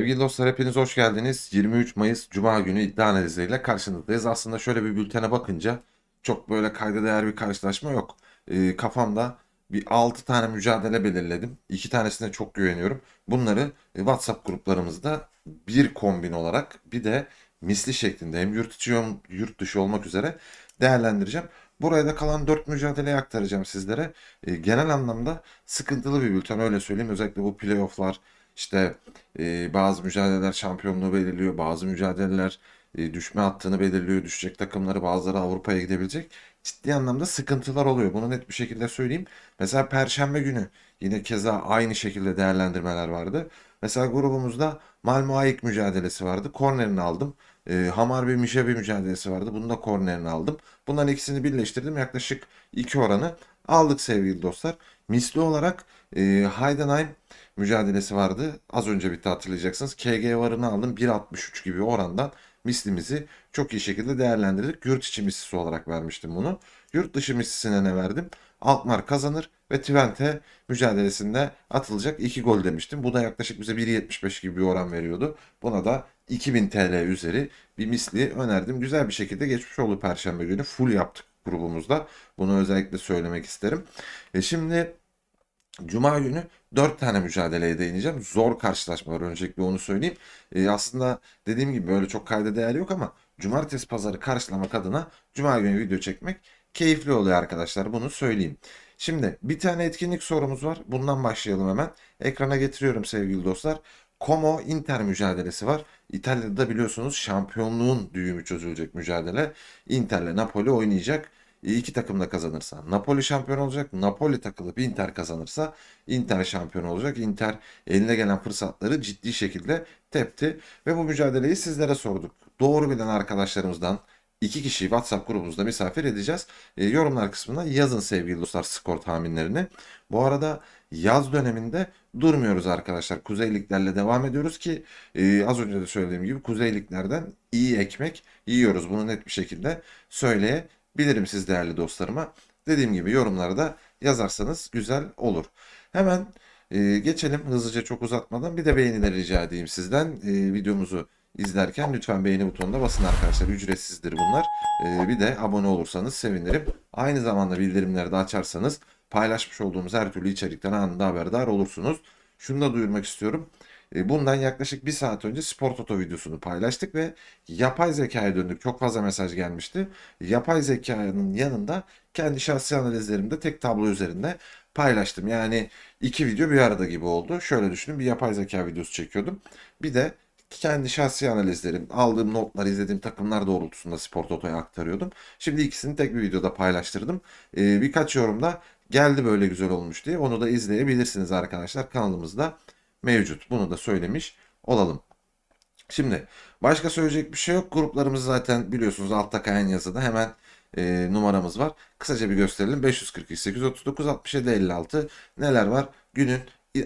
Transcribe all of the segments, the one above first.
Sevgili dostlar hepiniz hoş geldiniz. 23 Mayıs Cuma günü iddia analizleriyle karşınızdayız. Aslında şöyle bir bültene bakınca çok böyle kayda değer bir karşılaşma yok. Ee, kafamda bir 6 tane mücadele belirledim. 2 tanesine çok güveniyorum. Bunları e, WhatsApp gruplarımızda bir kombin olarak bir de misli şeklinde hem yurt içi hem yurt dışı olmak üzere değerlendireceğim. Buraya da kalan 4 mücadeleyi aktaracağım sizlere. Ee, genel anlamda sıkıntılı bir bülten öyle söyleyeyim. Özellikle bu playofflar işte e, bazı mücadeleler şampiyonluğu belirliyor, bazı mücadeleler e, düşme hattını belirliyor, düşecek takımları bazıları Avrupa'ya gidebilecek. Ciddi anlamda sıkıntılar oluyor. Bunu net bir şekilde söyleyeyim. Mesela Perşembe günü yine keza aynı şekilde değerlendirmeler vardı. Mesela grubumuzda Malmö AEK mücadelesi vardı. Kornerini aldım. E, Hamarby Mişebi mücadelesi vardı. Bunu da kornerini aldım. Bunların ikisini birleştirdim. Yaklaşık 2 oranı aldık sevgili dostlar. Misli olarak e, Heidenheim mücadelesi vardı. Az önce bitti hatırlayacaksınız. KG varını aldım. 1.63 gibi orandan mislimizi çok iyi şekilde değerlendirdik. Yurt içi mislisi olarak vermiştim bunu. Yurt dışı mislisine ne verdim? Alkmaar kazanır ve Twente mücadelesinde atılacak 2 gol demiştim. Bu da yaklaşık bize 1.75 gibi bir oran veriyordu. Buna da 2000 TL üzeri bir misli önerdim. Güzel bir şekilde geçmiş oldu Perşembe günü. Full yaptık grubumuzda. Bunu özellikle söylemek isterim. E şimdi Cuma günü 4 tane mücadeleye değineceğim. Zor karşılaşmalar öncelikle onu söyleyeyim. Ee, aslında dediğim gibi böyle çok kayda değer yok ama cumartesi pazarı karşılamak adına Cuma günü video çekmek keyifli oluyor arkadaşlar. Bunu söyleyeyim. Şimdi bir tane etkinlik sorumuz var. Bundan başlayalım hemen. Ekrana getiriyorum sevgili dostlar. Como Inter mücadelesi var. İtalya'da biliyorsunuz şampiyonluğun düğümü çözülecek mücadele. Inter'le Napoli oynayacak. İki takım da kazanırsa Napoli şampiyon olacak. Napoli takılıp Inter kazanırsa Inter şampiyon olacak. Inter eline gelen fırsatları ciddi şekilde tepti ve bu mücadeleyi sizlere sorduk. Doğru bilen arkadaşlarımızdan iki kişiyi WhatsApp grubumuzda misafir edeceğiz. E, yorumlar kısmına yazın sevgili dostlar skor tahminlerini. Bu arada yaz döneminde durmuyoruz arkadaşlar. Kuzeyliklerle devam ediyoruz ki e, az önce de söylediğim gibi kuzeyliklerden iyi ekmek yiyoruz. Bunu net bir şekilde söyleyebilirim bilirim siz değerli dostlarıma. Dediğim gibi yorumlara da yazarsanız güzel olur. Hemen e, geçelim hızlıca çok uzatmadan bir de beğenileri rica edeyim sizden. E, videomuzu izlerken lütfen beğeni butonuna basın arkadaşlar. Ücretsizdir bunlar. E, bir de abone olursanız sevinirim. Aynı zamanda bildirimleri de açarsanız paylaşmış olduğumuz her türlü içerikten anında haberdar olursunuz. Şunu da duyurmak istiyorum. E, bundan yaklaşık bir saat önce Spor Toto videosunu paylaştık ve yapay zekaya döndük. Çok fazla mesaj gelmişti. Yapay zekanın yanında kendi şahsi analizlerimde tek tablo üzerinde paylaştım. Yani iki video bir arada gibi oldu. Şöyle düşünün bir yapay zeka videosu çekiyordum. Bir de kendi şahsi analizlerim, aldığım notlar, izlediğim takımlar doğrultusunda Spor Toto'ya aktarıyordum. Şimdi ikisini tek bir videoda paylaştırdım. Ee, birkaç yorumda geldi böyle güzel olmuş diye. Onu da izleyebilirsiniz arkadaşlar kanalımızda mevcut. Bunu da söylemiş olalım. Şimdi başka söyleyecek bir şey yok. Gruplarımız zaten biliyorsunuz altta kayan yazıda hemen e, numaramız var. Kısaca bir gösterelim. 542 839 67 56 neler var? Günün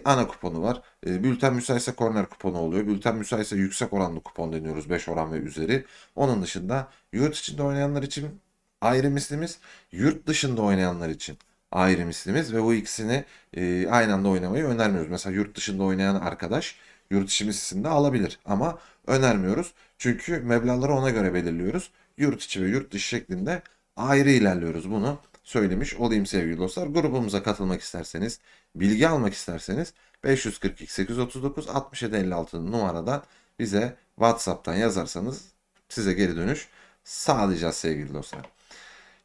ana kuponu var. E, bülten müsaitse korner kuponu oluyor. Bülten müsaitse yüksek oranlı kupon deniyoruz. 5 oran ve üzeri. Onun dışında yurt içinde oynayanlar için ayrı mislimiz, yurt dışında oynayanlar için ayrı mislimiz ve bu ikisini e, aynı anda oynamayı önermiyoruz. Mesela yurt dışında oynayan arkadaş yurt içi mislisini de alabilir ama önermiyoruz. Çünkü meblağları ona göre belirliyoruz. Yurt içi ve yurt dışı şeklinde ayrı ilerliyoruz. Bunu söylemiş olayım sevgili dostlar. Grubumuza katılmak isterseniz, bilgi almak isterseniz 542 839 67 56 numaradan bize WhatsApp'tan yazarsanız size geri dönüş sağlayacağız sevgili dostlar.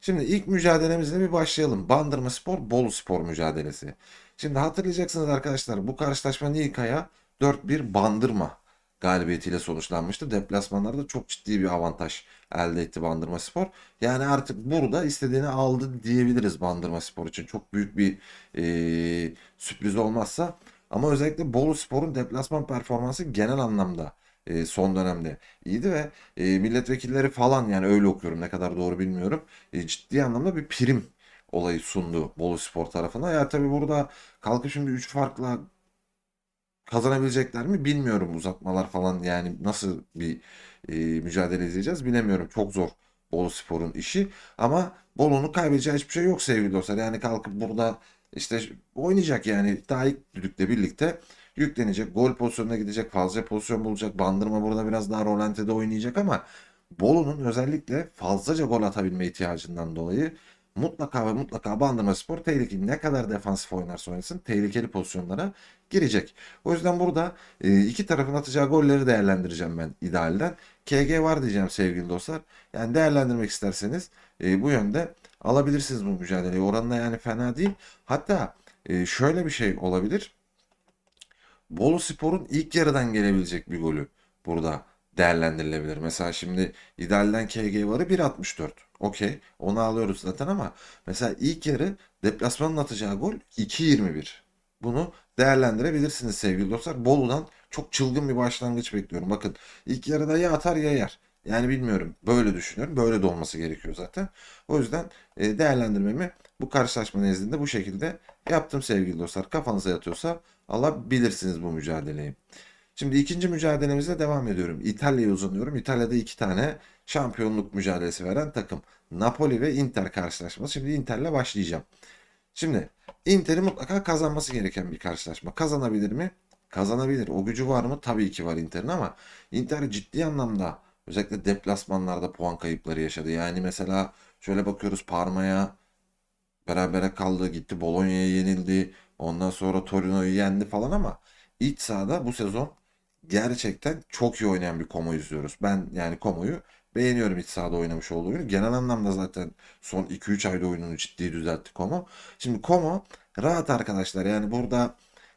Şimdi ilk mücadelemizle bir başlayalım. Bandırma Spor, Bolu Spor mücadelesi. Şimdi hatırlayacaksınız arkadaşlar bu karşılaşmanın ilk ayağı 4-1 Bandırma galibiyetiyle sonuçlanmıştı. Deplasmanlarda çok ciddi bir avantaj elde etti Bandırma Spor. Yani artık burada istediğini aldı diyebiliriz Bandırma Spor için. Çok büyük bir e, sürpriz olmazsa. Ama özellikle Bolu Spor'un deplasman performansı genel anlamda e, son dönemde iyiydi ve e, milletvekilleri falan yani öyle okuyorum ne kadar doğru bilmiyorum. E, ciddi anlamda bir prim olayı sundu Bolu Spor tarafına. Ya tabii burada kalkıp şimdi 3 farkla kazanabilecekler mi bilmiyorum uzatmalar falan yani nasıl bir e, mücadele izleyeceğiz bilemiyorum. Çok zor Bolu Spor'un işi ama Bolu'nun kaybedeceği hiçbir şey yok sevgili dostlar. Yani kalkıp burada işte oynayacak yani daha ilk düdükle birlikte yüklenecek. Gol pozisyonuna gidecek. Fazla pozisyon bulacak. Bandırma burada biraz daha rolantede oynayacak ama Bolu'nun özellikle fazlaca gol atabilme ihtiyacından dolayı mutlaka ve mutlaka Bandırma Spor tehlikeli. Ne kadar defansif oynarsa oynasın tehlikeli pozisyonlara girecek. O yüzden burada e, iki tarafın atacağı golleri değerlendireceğim ben idealden. KG var diyeceğim sevgili dostlar. Yani değerlendirmek isterseniz e, bu yönde alabilirsiniz bu mücadeleyi. Oranla yani fena değil. Hatta e, şöyle bir şey olabilir. Bolu Spor'un ilk yarıdan gelebilecek bir golü burada değerlendirilebilir. Mesela şimdi idealden KG varı 1.64. Okey. Onu alıyoruz zaten ama mesela ilk yarı deplasmanın atacağı gol 2.21. Bunu değerlendirebilirsiniz sevgili dostlar. Bolu'dan çok çılgın bir başlangıç bekliyorum. Bakın ilk yarıda ya atar ya yer. Yani bilmiyorum. Böyle düşünüyorum. Böyle de olması gerekiyor zaten. O yüzden e, değerlendirmemi bu karşılaşma nezdinde bu şekilde yaptım sevgili dostlar. Kafanıza yatıyorsa alabilirsiniz bu mücadeleyi. Şimdi ikinci mücadelemize devam ediyorum. İtalya'ya uzanıyorum. İtalya'da iki tane şampiyonluk mücadelesi veren takım. Napoli ve Inter karşılaşması. Şimdi Inter'le başlayacağım. Şimdi Inter'in mutlaka kazanması gereken bir karşılaşma. Kazanabilir mi? Kazanabilir. O gücü var mı? Tabii ki var Inter'in ama Inter ciddi anlamda özellikle deplasmanlarda puan kayıpları yaşadı. Yani mesela şöyle bakıyoruz Parma'ya berabere kaldı, gitti Bologna'ya yenildi. Ondan sonra Torino'yu yendi falan ama iç sahada bu sezon gerçekten çok iyi oynayan bir Como izliyoruz. Ben yani Como'yu beğeniyorum iç sahada oynamış olduğu oyunu. Genel anlamda zaten son 2-3 ayda oyununu ciddi düzeltti Como. Şimdi Como rahat arkadaşlar. Yani burada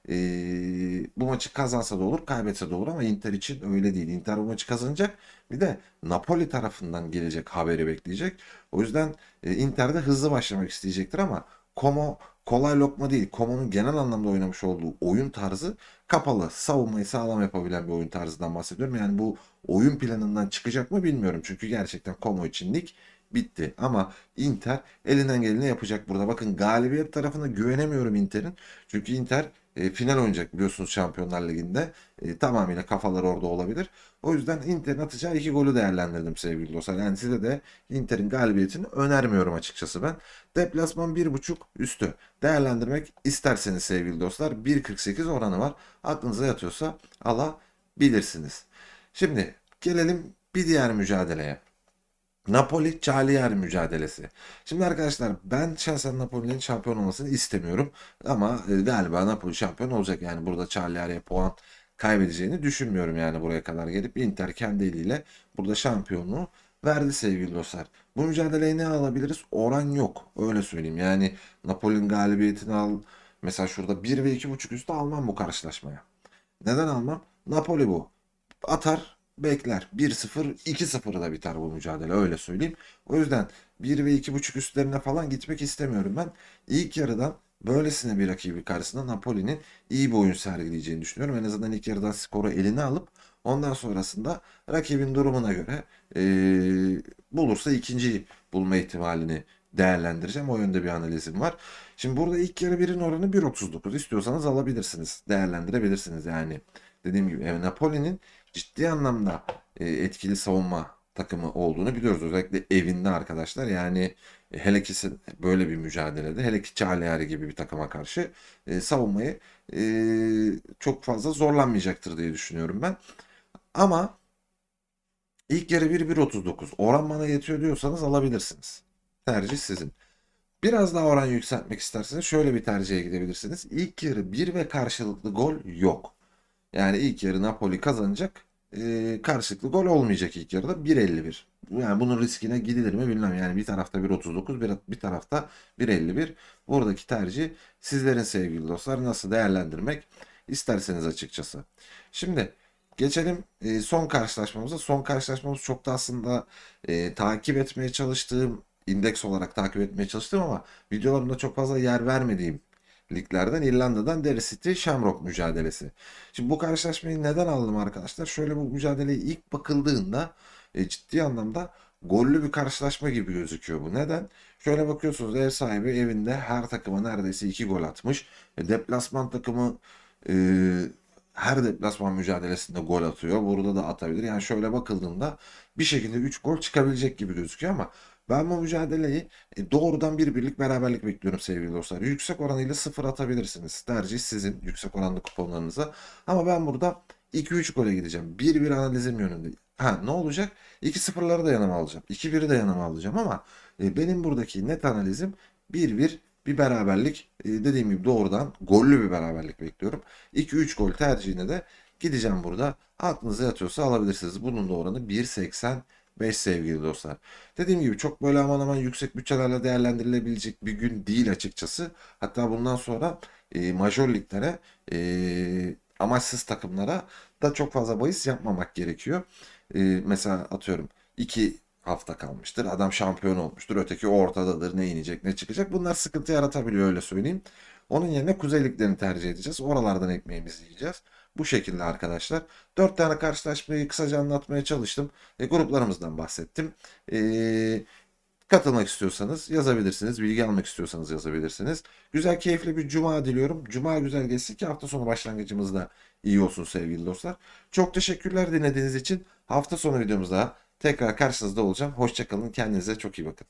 eee, bu maçı kazansa da olur, kaybetse de olur ama Inter için öyle değil. Inter bu maçı kazanacak. Bir de Napoli tarafından gelecek haberi bekleyecek. O yüzden e, Inter de hızlı başlamak isteyecektir ama Como kolay lokma değil. Como'nun genel anlamda oynamış olduğu oyun tarzı kapalı, savunmayı sağlam yapabilen bir oyun tarzından bahsediyorum. Yani bu oyun planından çıkacak mı bilmiyorum. Çünkü gerçekten Como için lig bitti. Ama Inter elinden geleni yapacak burada. Bakın galibiyet tarafına güvenemiyorum Inter'in. Çünkü Inter e, final oynayacak biliyorsunuz Şampiyonlar Ligi'nde. E, tamamıyla kafalar orada olabilir. O yüzden Inter'in atacağı iki golü değerlendirdim sevgili dostlar. Yani size de Inter'in galibiyetini önermiyorum açıkçası ben. Deplasman 1.5 üstü değerlendirmek isterseniz sevgili dostlar 1.48 oranı var. Aklınıza yatıyorsa alabilirsiniz. Şimdi gelelim bir diğer mücadeleye. Napoli Cagliari mücadelesi. Şimdi arkadaşlar ben şahsen Napoli'nin şampiyon olmasını istemiyorum. Ama e, galiba Napoli şampiyon olacak. Yani burada Cagliari'ye puan kaybedeceğini düşünmüyorum yani buraya kadar gelip Inter kendi eliyle burada şampiyonluğu verdi sevgili dostlar. Bu mücadeleyi ne alabiliriz? Oran yok. Öyle söyleyeyim. Yani Napoli'nin galibiyetini al. Mesela şurada 1 ve 2.5 üstü almam bu karşılaşmaya. Neden almam? Napoli bu. Atar, bekler. 1-0, 2-0 da biter bu mücadele öyle söyleyeyim. O yüzden 1 ve 2.5 üstlerine falan gitmek istemiyorum ben. İlk yarıdan böylesine bir rakibi karşısında Napoli'nin iyi bir oyun sergileyeceğini düşünüyorum. En azından ilk yarıdan skoru eline alıp ondan sonrasında rakibin durumuna göre eee, bulursa ikinci bulma ihtimalini değerlendireceğim. O yönde bir analizim var. Şimdi burada ilk yarı birin oranı 1.39. İstiyorsanız alabilirsiniz. Değerlendirebilirsiniz yani. Dediğim gibi e, Napoli'nin ciddi anlamda e, etkili savunma takımı olduğunu biliyoruz. Özellikle evinde arkadaşlar. Yani e, hele ki böyle bir mücadelede hele ki Cagliari gibi bir takıma karşı e, savunmayı çok fazla zorlanmayacaktır diye düşünüyorum ben. Ama ilk yarı 1-1.39 oran bana yetiyor diyorsanız alabilirsiniz. Tercih sizin. Biraz daha oran yükseltmek isterseniz şöyle bir tercihe gidebilirsiniz. İlk yarı 1 ve karşılıklı gol yok. Yani ilk yarı Napoli kazanacak. Ee, karşılıklı gol olmayacak ilk yarıda 1.51. Yani bunun riskine gidilir mi bilmem. Yani bir tarafta 1.39 bir, bir tarafta 1.51. Buradaki tercih sizlerin sevgili dostlar nasıl değerlendirmek isterseniz açıkçası. Şimdi geçelim e, son karşılaşmamıza. Son karşılaşmamız çok da aslında e, takip etmeye çalıştığım indeks olarak takip etmeye çalıştım ama videolarımda çok fazla yer vermediğim liglerden İrlanda'dan Derry City Shamrock mücadelesi. Şimdi bu karşılaşmayı neden aldım arkadaşlar? Şöyle bu mücadeleye ilk bakıldığında e, ciddi anlamda gollü bir karşılaşma gibi gözüküyor bu. Neden? Şöyle bakıyorsunuz ev sahibi evinde her takıma neredeyse 2 gol atmış. E, deplasman takımı e, her deplasman mücadelesinde gol atıyor. Burada da atabilir. Yani şöyle bakıldığında bir şekilde 3 gol çıkabilecek gibi gözüküyor ama Ben bu mücadeleyi e, doğrudan bir birlik beraberlik bekliyorum sevgili dostlar. Yüksek oranıyla sıfır atabilirsiniz. Tercih sizin yüksek oranlı kuponlarınıza. Ama ben burada 2-3 gole gideceğim. 1-1 analizim yönünde. Ha ne olacak? 2-0'ları da yanıma alacağım. 2-1'i de yanıma alacağım ama e, benim buradaki net analizim 1-1 bir beraberlik e, dediğim gibi doğrudan gollü bir beraberlik bekliyorum. 2-3 gol tercihine de gideceğim burada. Aklınıza yatıyorsa alabilirsiniz. Bunun da oranı 1.85 sevgili dostlar. Dediğim gibi çok böyle aman aman yüksek bütçelerle değerlendirilebilecek bir gün değil açıkçası. Hatta bundan sonra e, major liglere e, amaçsız takımlara da çok fazla bahis yapmamak gerekiyor. E, mesela atıyorum 2 hafta kalmıştır. Adam şampiyon olmuştur. Öteki ortadadır. Ne inecek ne çıkacak. Bunlar sıkıntı yaratabiliyor öyle söyleyeyim. Onun yerine kuzey liglerini tercih edeceğiz. Oralardan ekmeğimizi yiyeceğiz. Bu şekilde arkadaşlar. 4 tane karşılaşmayı kısaca anlatmaya çalıştım. E, gruplarımızdan bahsettim. E, katılmak istiyorsanız yazabilirsiniz. Bilgi almak istiyorsanız yazabilirsiniz. Güzel keyifli bir cuma diliyorum. Cuma güzel geçsin ki hafta sonu başlangıcımız da iyi olsun sevgili dostlar. Çok teşekkürler dinlediğiniz için. Hafta sonu videomuzda tekrar karşınızda olacağım. Hoşçakalın. Kendinize çok iyi bakın.